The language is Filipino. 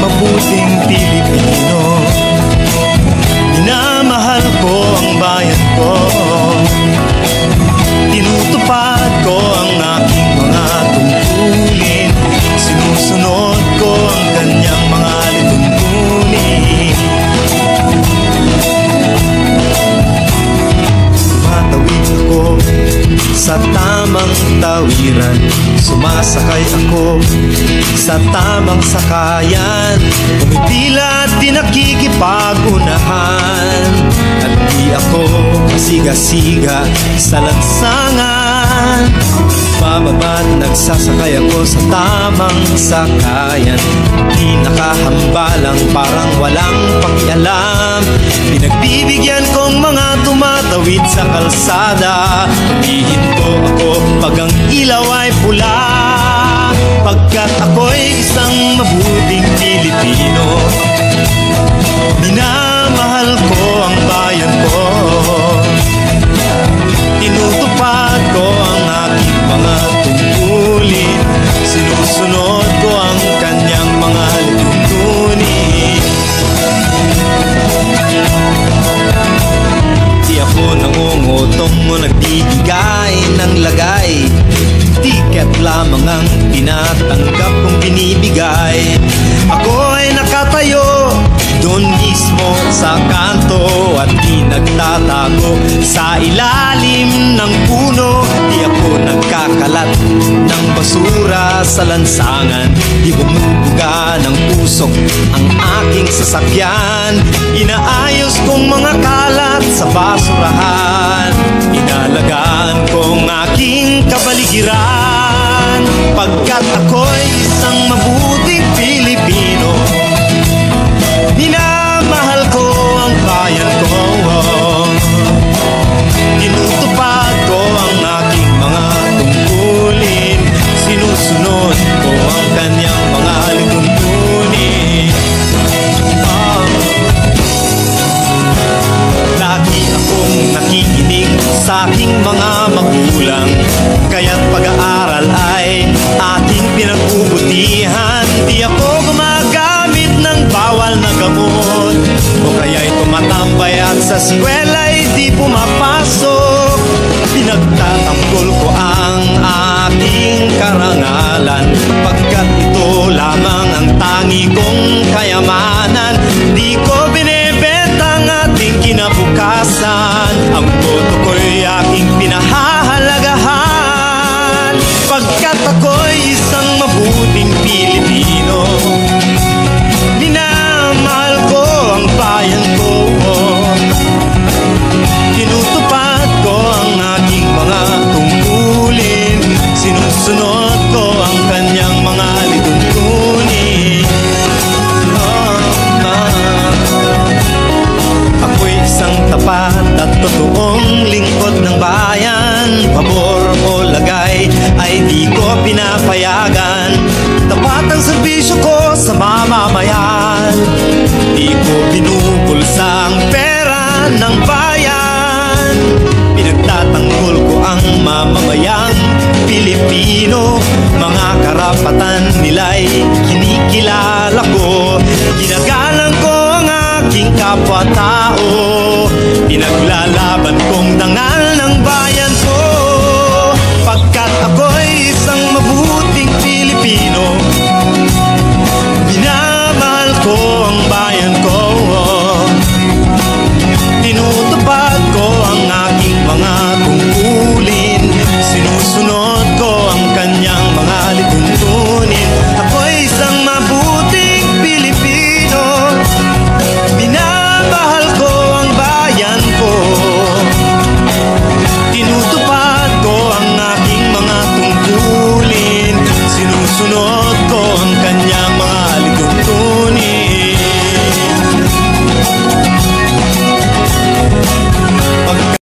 mabuting Pilipino sa tamang tawiran Sumasakay ako. Sa tamang sakayan Umitila at di nakikipagunahan. At di ako siga-siga sa lansangan. Bababa at nagsasakay ako sa tamang sakayan. Di nakahambalang parang walang pakialam. Pinagbibigyan kong mga tumatawid sa kalsada. Humihinto ako pag ang ilaw ay pula. Pagkat ako'y isang mabuting Pilipino Minamahal ko ang bayan ko lagay Tiket lamang ang tinatanggap kong binibigay. Ako ay nakatayo doon mismo sa kanto At di nagtatago sa ilalim ng puno. Di ako nagkakalat ng basura sa lansangan. Di bumubuga ng pusok ang aking sasakyan. Inaayos kong mga kalat sa aking kabaligiran Pagkat ako'y isang sa eskwela'y di pumapasok Pinagtatanggol ko ang aking karangalan. Pagkat ito lamang ang tangi kong kayamanan Di ko binebenta ang ating kinabukasan. Ang Sinusunod ko ang kanyang mga lituntunin. Ah, ah. Ako'y isang tapat at totoong lingkod ng bayan. Pabor o lagay ay di ko pinapayagan. Tapat ang serbisyo ko sa mamamayan. Di ko binubulsa ang pera ng bayan. Pinagtatanggol ko ang mamamayang Pilipino Mga karapatan nila'y kinikilala ko. Ginagalang ko ang aking kapwa-tao Pinaglalaban kong doon kanyang